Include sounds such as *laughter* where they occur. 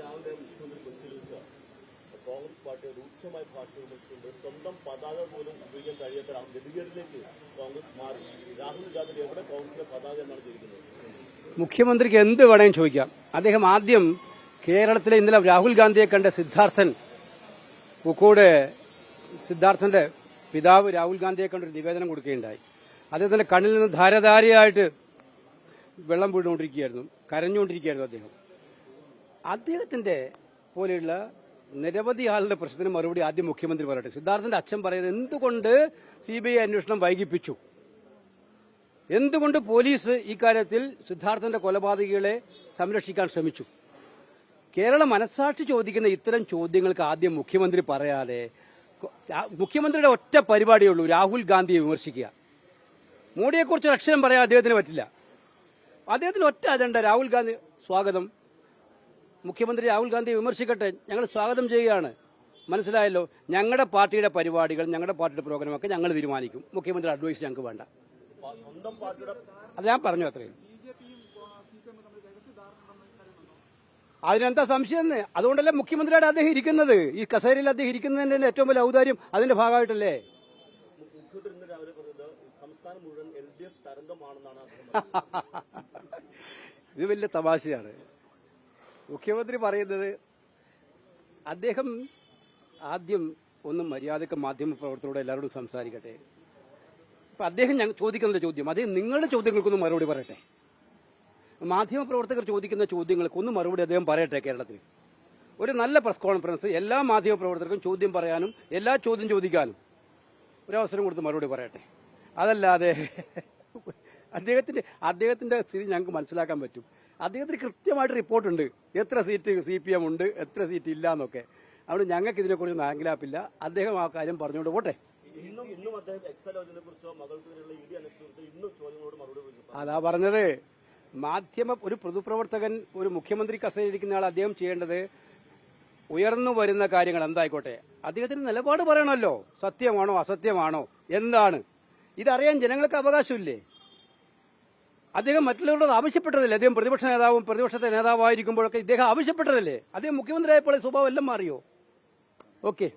രാവിലെ മുഖ്യമന്ത്രി കൊച്ചിയിൽ വെച്ച കോൺഗ്രസ് പാർട്ടി രൂക്ഷമായ ഭാഷ വിമർശിച്ചുകൊണ്ട് സ്വന്തം പതാക പോലും ഉപയോഗിക്കാൻ കഴിയാത്ത ഗതികേടിലേക്ക് കോൺഗ്രസ് മാറി. രാഹുൽ ഗാന്ധി എവിടെ കോൺഗ്രസിന്റെ പതാക എന്നാണ് ചോദിക്കുന്നത്? മുഖ്യമന്ത്രിക്ക് എന്ത് വേണമെങ്കിലും ചോദിക്കാം. അദ്ദേഹം ആദ്യം കേരളത്തിലെ ഇന്നലെ രാഹുൽ ഗാന്ധിയെ കണ്ട സിദ്ധാർത്ഥൻ പൂക്കോട് സിദ്ധാർത്ഥന്റെ പിതാവ് രാഹുൽ ഗാന്ധിയെ കണ്ടൊരു നിവേദനം കൊടുക്കുകയുണ്ടായി. അദ്ദേഹത്തിന്റെ കണ്ണിൽ നിന്ന് ധാരധാരയായിട്ട് വെള്ളം വീണുകൊണ്ടിരിക്കുകയായിരുന്നു കരഞ്ഞുകൊണ്ടിരിക്കുകയായിരുന്നു അദ്ദേഹം. അദ്ദേഹത്തിന്റെ പോലെയുള്ള നിരവധി ആളുടെ പ്രശ്നത്തിന് മറുപടി ആദ്യം മുഖ്യമന്ത്രി പറയട്ടെ. സിദ്ധാർത്ഥന്റെ അച്ഛൻ പറയുന്നത് എന്തുകൊണ്ട് സി ബി ഐ അന്വേഷണം വൈകിപ്പിച്ചു? എന്തുകൊണ്ട് പോലീസ് ഇക്കാര്യത്തിൽ സിദ്ധാർത്ഥന്റെ കൊലപാതകികളെ സംരക്ഷിക്കാൻ ശ്രമിച്ചു? കേരള മനസാക്ഷി ചോദിക്കുന്ന ഇത്തരം ചോദ്യങ്ങൾക്ക് ആദ്യം മുഖ്യമന്ത്രി പറയാതെ മുഖ്യമന്ത്രിയുടെ ഒറ്റ പരിപാടിയേ ഉള്ളൂ രാഹുൽ ഗാന്ധിയെ വിമർശിക്കുക. മോഡിയെക്കുറിച്ച് ഒരു അക്ഷരം പറയാൻ അദ്ദേഹത്തിന് പറ്റില്ല. അദ്ദേഹത്തിന് ഒറ്റ അജണ്ട രാഹുൽ ഗാന്ധി സ്വാഗതം. മുഖ്യമന്ത്രി രാഹുൽ ഗാന്ധി വിമർശിക്കട്ടെ ഞങ്ങൾ സ്വാഗതം ചെയ്യുകയാണ്. മനസ്സിലായല്ലോ? ഞങ്ങളുടെ പാർട്ടിയുടെ പരിപാടികൾ ഞങ്ങളുടെ പാർട്ടിയുടെ പ്രോഗ്രാമൊക്കെ ഞങ്ങൾ തീരുമാനിക്കും. മുഖ്യമന്ത്രി അഡ്വൈസ് ഞങ്ങൾക്ക് വേണ്ട. അത് ഞാൻ പറഞ്ഞു അത്രയും അതിനെന്താ സംശയം അതുകൊണ്ടല്ലേ മുഖ്യമന്ത്രിയുടെ അദ്ദേഹം ഇരിക്കുന്നത്. ഈ കസേരയിൽ അദ്ദേഹം ഇരിക്കുന്നതിന്റെ ഏറ്റവും വലിയ ഔദാര്യം അതിന്റെ ഭാഗമായിട്ടല്ലേ? *laughs* ഇത് വലിയ തമാശയാണ്. മുഖ്യമന്ത്രി പറയുന്നത് അദ്ദേഹം ആദ്യം ഒന്ന് മര്യാദയ്ക്ക് മാധ്യമ പ്രവർത്തകരോട് എല്ലാവരോടും സംസാരിക്കട്ടെ. ഇപ്പൊ അദ്ദേഹം ഞങ്ങൾ ചോദിക്കുന്ന ചോദ്യം അദ്ദേഹം നിങ്ങളുടെ ചോദ്യങ്ങൾക്കൊന്ന് മറുപടി പറയട്ടെ. മാധ്യമ പ്രവർത്തകർ ചോദിക്കുന്ന ചോദ്യങ്ങൾക്ക് ഒന്ന് മറുപടി അദ്ദേഹം പറയട്ടെ കേരളത്തിൽ. ഒരു നല്ല പ്രസ് കോൺഫറൻസ് എല്ലാ മാധ്യമ പ്രവർത്തകർക്കും ചോദ്യം പറയാനും എല്ലാ ചോദ്യം ചോദിക്കാനും ഒരു അവസരം കൊടുത്ത് മറുപടി പറയട്ടെ. അതല്ലാതെ അദ്ദേഹത്തിന്റെ അദ്ദേഹത്തിന്റെ സ്ഥിതി ഞങ്ങൾക്ക് മനസ്സിലാക്കാൻ പറ്റും. അദ്ദേഹത്തിന് കൃത്യമായിട്ട് റിപ്പോർട്ടുണ്ട്. എത്ര സീറ്റ് സി പി എം ഉണ്ട് എത്ര സീറ്റ് ഇല്ല എന്നൊക്കെ. അതുകൊണ്ട് ഞങ്ങൾക്ക് ഇതിനെക്കുറിച്ച് നാങ്കിലാപ്പില്ല അദ്ദേഹം ആ കാര്യം പറഞ്ഞുകൊണ്ട് പോട്ടെ. പറയുന്നു അതാ പറഞ്ഞത്. മാധ്യമ ഒരു പൊതുപ്രവർത്തകൻ ഒരു മുഖ്യമന്ത്രി കസ്റ്റഡിയിലിരിക്കുന്ന ആൾ അദ്ദേഹം ചെയ്യേണ്ടത്. ഉയർന്നു വരുന്ന കാര്യങ്ങൾ എന്തായിക്കോട്ടെ. അദ്ദേഹത്തിന് നിലപാട് പറയണമല്ലോ. സത്യമാണോ അസത്യമാണോ? എന്താണ്? ഇതറിയാൻ ജനങ്ങൾക്ക് അവകാശമില്ലേ? അദ്ദേഹം മറ്റുള്ളവരോട് ആവശ്യപ്പെട്ടതല്ലേ? അദ്ദേഹം പ്രതിപക്ഷ നേതാവും പ്രതിപക്ഷത്തെ നേതാവായിരിക്കുമ്പോഴൊക്കെ ഇദ്ദേഹം ആവശ്യപ്പെട്ടതല്ലേ? അദ്ദേഹം മുഖ്യമന്ത്രിയായപ്പോൾ സ്വഭാവം എല്ലാം മാറിയോ? ഓക്കെ.